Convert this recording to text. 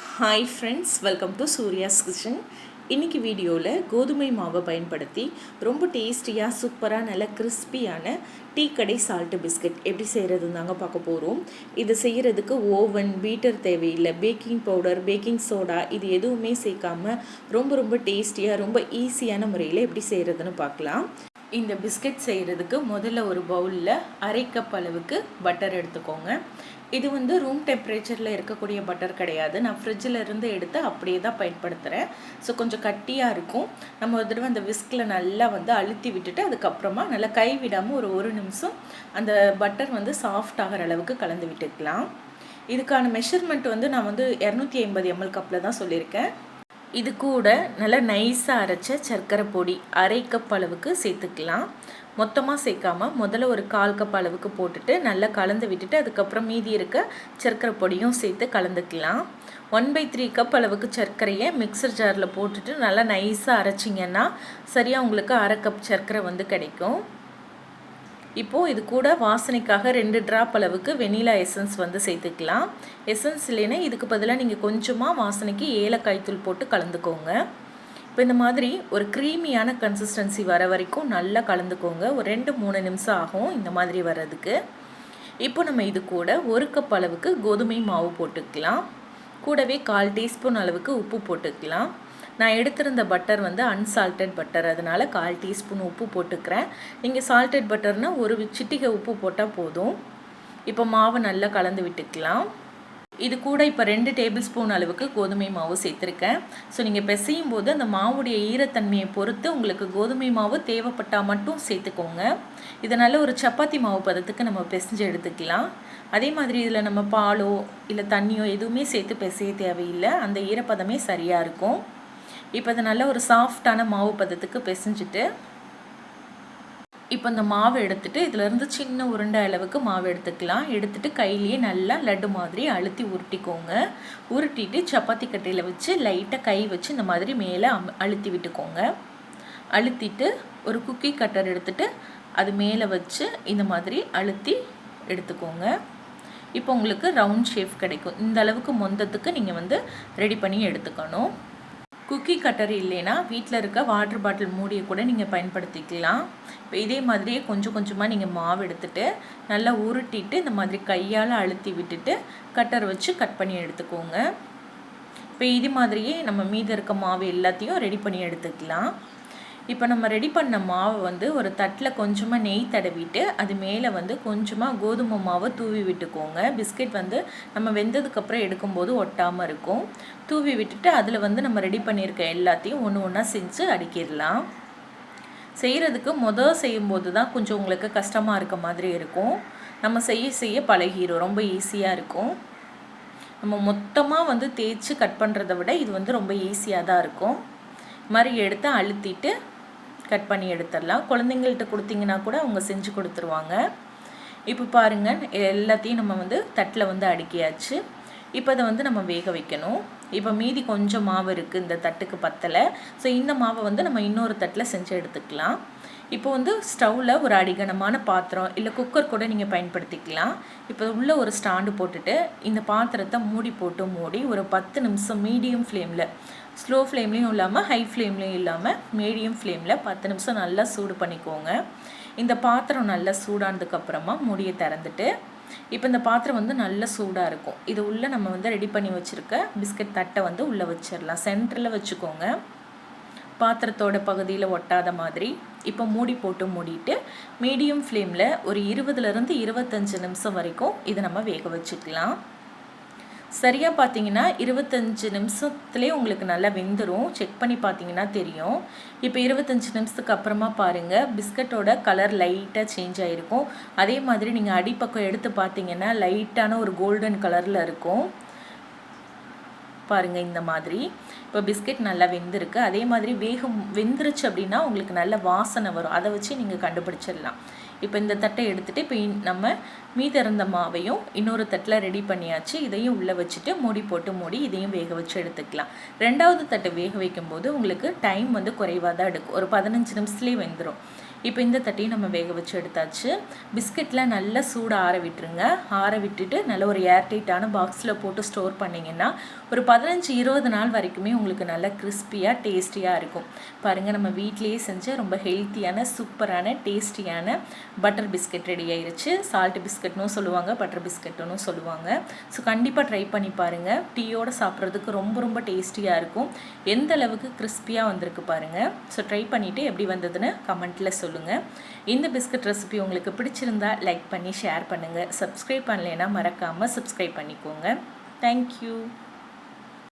Hi friends welcome to Surya's kitchen இன்றைக்கி வீடியோவில் கோதுமை மாவை பயன்படுத்தி ரொம்ப டேஸ்டியாக சூப்பராக நல்ல கிறிஸ்பியான டீ கடை சால்ட்டு பிஸ்கட் எப்படி செய்கிறதுன்னு தாங்க பார்க்க போகிறோம் இது செய்கிறதுக்கு ஓவன் பீட்டர் தேவையில்லை. பேக்கிங் பவுடர் பேக்கிங் சோடா இது எதுவுமே சேர்க்காம ரொம்ப ரொம்ப டேஸ்டியாக ரொம்ப ஈஸியான முறையில் எப்படி செய்கிறதுன்னு பார்க்கலாம். இந்த பிஸ்கட் செய்கிறதுக்கு முதல்ல ஒரு பவுலில் அரை கப் அளவுக்கு பட்டர் எடுத்துக்கோங்க. இது வந்து ரூம் டெம்பரேச்சரில் இருக்கக்கூடிய பட்டர் கிடையாது. நான் ஃப்ரிட்ஜில் இருந்து எடுத்து அப்படியே தான் பயன்படுத்துகிறேன் ஸோ கொஞ்சம் கட்டியாக இருக்கும். நம்ம ஒரு தடவை அந்த விஸ்கில் நல்லா வந்து அழுத்தி விட்டுட்டு அதுக்கப்புறமா நல்லா கை விடாமல் ஒரு ஒரு நிமிஷம் அந்த பட்டர் வந்து சாஃப்ட் ஆகிற அளவுக்கு கலந்து விட்டுக்கலாம். இதுக்கான மெஷர்மெண்ட் வந்து நான் வந்து இரநூத்தி ஐம்பது எம்எல் கப்பில் தான் சொல்லியிருக்கேன். இது கூட நல்லா நைஸாக அரைச்ச சர்க்கரை பொடி அரை கப் அளவுக்கு சேர்த்துக்கலாம். மொத்தமாக சேர்க்காம முதல்ல ஒரு கால் கப் அளவுக்கு போட்டுட்டு நல்லா கலந்து விட்டுட்டு அதுக்கப்புறம் மீதி இருக்க சர்க்கரை பொடியும் சேர்த்து கலந்துக்கலாம். ஒன் பை த்ரீ கப் அளவுக்கு சர்க்கரையை மிக்சர் ஜாரில் போட்டுட்டு நல்லா நைஸாக அரைச்சிங்கன்னா சரியாக உங்களுக்கு அரை கப் சர்க்கரை வந்து கிடைக்கும். இப்போது இது கூட வாசனைக்காக ரெண்டு ட்ராப் அளவுக்கு வெனிலா எசன்ஸ் வந்து சேர்த்துக்கலாம். எசன்ஸ் இல்லைன்னா இதுக்கு பதிலாக நீங்கள் கொஞ்சமாக வாசனைக்கு ஏலக்காய் தூள் போட்டு கலந்துக்கோங்க. இப்போ இந்த மாதிரி ஒரு க்ரீமியான கன்சிஸ்டன்சி வர வரைக்கும் நல்லா கலந்துக்கோங்க. ஒரு ரெண்டு மூணு நிமிஷம் ஆகும் இந்த மாதிரி வர்றதுக்கு. இப்போ நம்ம இது கூட ஒரு கப் அளவுக்கு கோதுமை மாவு போட்டுக்கலாம். கூடவே கால் டீஸ்பூன் அளவுக்கு உப்பு போட்டுக்கலாம். நான் எடுத்திருந்த பட்டர் வந்து அன்சால்டட் பட்டர் அதனால் கால் டீஸ்பூன் உப்பு போட்டுக்கிறேன். நீங்கள் சால்டட் பட்டர்னால் ஒரு சிட்டிகை உப்பு போட்டால் போதும். இப்போ மாவு நல்லா கலந்து விட்டுக்கலாம். இது கூட இப்போ ரெண்டு டேபிள் ஸ்பூன் அளவுக்கு கோதுமை மாவு சேர்த்துருக்கேன். ஸோ நீங்கள் பிசையும் போது அந்த மாவுடைய ஈரத்தன்மையை பொறுத்து உங்களுக்கு கோதுமை மாவு தேவைப்பட்டால் மட்டும் சேர்த்துக்கோங்க. இதனால் ஒரு சப்பாத்தி மாவு பதத்துக்கு நம்ம பிசைஞ்சு எடுத்துக்கலாம். அதே மாதிரி இதில் நம்ம பாலோ இல்லை தண்ணியோ எதுவுமே சேர்த்து பிசைய தேவையில்லை. அந்த ஈரப்பதமே சரியாக இருக்கும். இப்போ இதை நல்ல ஒரு சாஃப்டான மாவு பதத்துக்கு பிசைஞ்சிட்டு இப்போ இந்த மாவு எடுத்துட்டு இதிலேருந்து சின்ன உருண்டை அளவுக்கு மாவு எடுத்துக்கலாம். எடுத்துட்டு கையிலேயே நல்லா லட்டு மாதிரி அழுத்தி உருட்டிக்கோங்க. உருட்டிட்டு சப்பாத்தி கட்டையில் வச்சு லைட்டாக கை வச்சு இந்த மாதிரி மேலே அம் அழுத்தி விட்டுக்கோங்க. அழுத்திட்டு ஒரு குக்கி கட்டர் எடுத்துட்டு அது மேலே வச்சு இந்த மாதிரி அழுத்தி எடுத்துக்கோங்க. இப்போ உங்களுக்கு ரவுண்ட் ஷேப் கிடைக்கும். இந்த அளவுக்கு மொந்தத்துக்கு நீங்கள் வந்து ரெடி பண்ணி எடுத்துக்கணும். குக்கி கட்டர் இல்லைன்னா வீட்டில் இருக்க வாட்டர் பாட்டில் மூடியை கூட நீங்கள் பயன்படுத்திக்கலாம். இப்போ இதே மாதிரியே கொஞ்சம் கொஞ்சமாக நீங்கள் மாவு எடுத்துகிட்டு நல்லா உருட்டிட்டு இந்த மாதிரி கையால் அழுத்தி விட்டுட்டு கட்டர் வச்சு கட் பண்ணி எடுத்துக்கோங்க. இப்போ இது மாதிரியே நம்ம மீதி இருக்க மாவு எல்லாத்தையும் ரெடி பண்ணி எடுத்துக்கலாம். இப்போ நம்ம ரெடி பண்ண மாவை வந்து ஒரு தட்டில் கொஞ்சமாக நெய் தடவிட்டு அது மேலே வந்து கொஞ்சமாக கோதுமை மாவை தூவி விட்டுக்கோங்க. பிஸ்கெட் வந்து நம்ம வெந்ததுக்கப்புறம் எடுக்கும்போது ஒட்டாமல் இருக்கும். தூவி விட்டுட்டு அதில் வந்து நம்ம ரெடி பண்ணியிருக்க எல்லாத்தையும் ஒன்று ஒன்றா செஞ்சு அடிக்கிடலாம். செய்கிறதுக்கு மொதல் செய்யும்போது தான் கொஞ்சம் உங்களுக்கு கஷ்டமாக இருக்க மாதிரி இருக்கும். நம்ம செய்ய செய்ய பழகிடும் ரொம்ப ஈஸியாக இருக்கும். நம்ம மொத்தமாக வந்து தேய்ச்சி கட் பண்ணுறத விட இது வந்து ரொம்ப ஈஸியாக தான் இருக்கும். மாதிரி எடுத்து அழுத்திட்டு கட் பண்ணி எடுத்துடலாம். குழந்தைங்கள்ட்ட கொடுத்தீங்கன்னா கூட அவங்க செஞ்சு கொடுத்துருவாங்க. இப்போ பாருங்கள் எல்லாத்தையும் நம்ம வந்து தட்டில் வந்து அடுக்கியாச்சு. இப்போ அதை வந்து நம்ம வேக வைக்கணும். இப்போ மீதி கொஞ்சம் மாவு இருக்குது இந்த தட்டுக்கு பத்தலை. ஸோ இந்த மாவை வந்து நம்ம இன்னொரு தட்டில் செஞ்சு எடுத்துக்கலாம். இப்போ வந்து ஸ்டவ்வில் ஒரு அடிகனமான பாத்திரம் இல்லை குக்கர் கூட நீங்கள் பயன்படுத்திக்கலாம். இப்போ உள்ளே ஒரு ஸ்டாண்டு போட்டுட்டு இந்த பாத்திரத்தை மூடி போட்டு மூடி ஒரு பத்து நிமிஷம் மீடியம் ஃப்ளேமில் ஸ்லோ ஃப்ளேம்லேயும் இல்லாமல் ஹை ஃப்ளேம்லேயும் இல்லாமல் மீடியம் ஃப்ளேமில் பத்து நிமிஷம் நல்லா சூடு பண்ணிக்கோங்க. இந்த பாத்திரம் நல்லா சூடானதுக்கப்புறமா மூடியை திறந்துட்டு இப்போ இந்த பாத்திரம் வந்து நல்ல சூடாக இருக்கும். இது உள்ளே நம்ம வந்து ரெடி பண்ணி வச்சுருக்க பிஸ்கட் தட்டை வந்து உள்ளே வச்சிடலாம் சென்டரில் வச்சுக்கோங்க. பாத்திரத்தோட பகுதியில் ஒட்டாத மாதிரி இப்போ மூடி போட்டு மூடிட்டு மீடியம் ஃப்ளேமில் ஒரு இருபதுலேருந்து இருபத்தஞ்சி நிமிஷம் வரைக்கும் இதை நம்ம வேக வச்சுக்கலாம். சரியாக பார்த்தீங்கன்னா இருபத்தஞ்சி நிமிஷத்துலேயே உங்களுக்கு நல்லா வெந்துடும் செக் பண்ணி பார்த்தீங்கன்னா தெரியும். இப்போ இருபத்தஞ்சி நிமிஷத்துக்கு அப்புறமா பாருங்கள் பிஸ்கட்டோட கலர் லைட்டாக சேஞ்ச் ஆகிருக்கும் அதே மாதிரி நீங்கள் அடிப்பக்கம் எடுத்து பார்த்தீங்கன்னா லைட்டான ஒரு கோல்டன் கலரில் இருக்கும். பாருங்கள் இந்த மாதிரி. இப்போ பிஸ்கெட் நல்லா வெந்திருக்கு. அதே மாதிரி வேகம் வெந்துருச்சு அப்படின்னா உங்களுக்கு நல்ல வாசனை வரும். அதை வச்சு நீங்கள் கண்டுபிடிச்சிடலாம். இப்போ இந்த தட்டை எடுத்துகிட்டு இப்போ நம்ம மீதி இருந்த மாவையும் இன்னொரு தட்டில் ரெடி பண்ணியாச்சு. இதையும் உள்ளே வச்சுட்டு மூடி போட்டு மூடி இதையும் வேக வச்சு எடுத்துக்கலாம். ரெண்டாவது தட்டை வேக வைக்கும்போது உங்களுக்கு டைம் வந்து குறைவாக தான் எடுக்கும். ஒரு பதினஞ்சு நிமிஷத்துலேயே வெந்துடும் இப்போ இந்த தட்டையும் நம்ம வேக வச்சு எடுத்தாச்சு. பிஸ்கெட்டில் நல்லா சூடு ஆற விட்டுருங்க. ஆற விட்டுட்டு நல்ல ஒரு ஏர்டைட்டான பாக்ஸில் போட்டு ஸ்டோர் பண்ணிங்கன்னா ஒரு பதினஞ்சு இருபது நாள் வரைக்குமே உங்களுக்கு நல்லா கிறிஸ்பியாக டேஸ்டியாக இருக்கும். பாருங்கள் நம்ம வீட்லேயே செஞ்ச ரொம்ப ஹெல்த்தியான சூப்பரான டேஸ்டியான பட்டர் பிஸ்கட் ரெடி ஆயிடுச்சு சால்ட் பிஸ்கட்னும் சொல்லுவாங்க பட்டர் பிஸ்கட்னும் சொல்லுவாங்க. ஸோ கண்டிப்பாக ட்ரை பண்ணி பாருங்கள் டீயோடு சாப்பிட்றதுக்கு ரொம்ப ரொம்ப டேஸ்டியாக இருக்கும். எந்த அளவுக்கு கிறிஸ்பியாக வந்திருக்கு பாருங்கள் ஸோ ட்ரை பண்ணிவிட்டு எப்படி வந்ததுன்னு கமெண்ட்டில் சொல்லுங்கள் இந்த பிஸ்கட் ரெசிபி உங்களுக்கு பிடிச்சிருந்தா லைக் பண்ணி ஷேர் பண்ணுங்கள் சப்ஸ்கிரைப் பண்ணலைன்னா மறக்காமல் சப்ஸ்கிரைப் பண்ணிக்கோங்க. தேங்க்யூ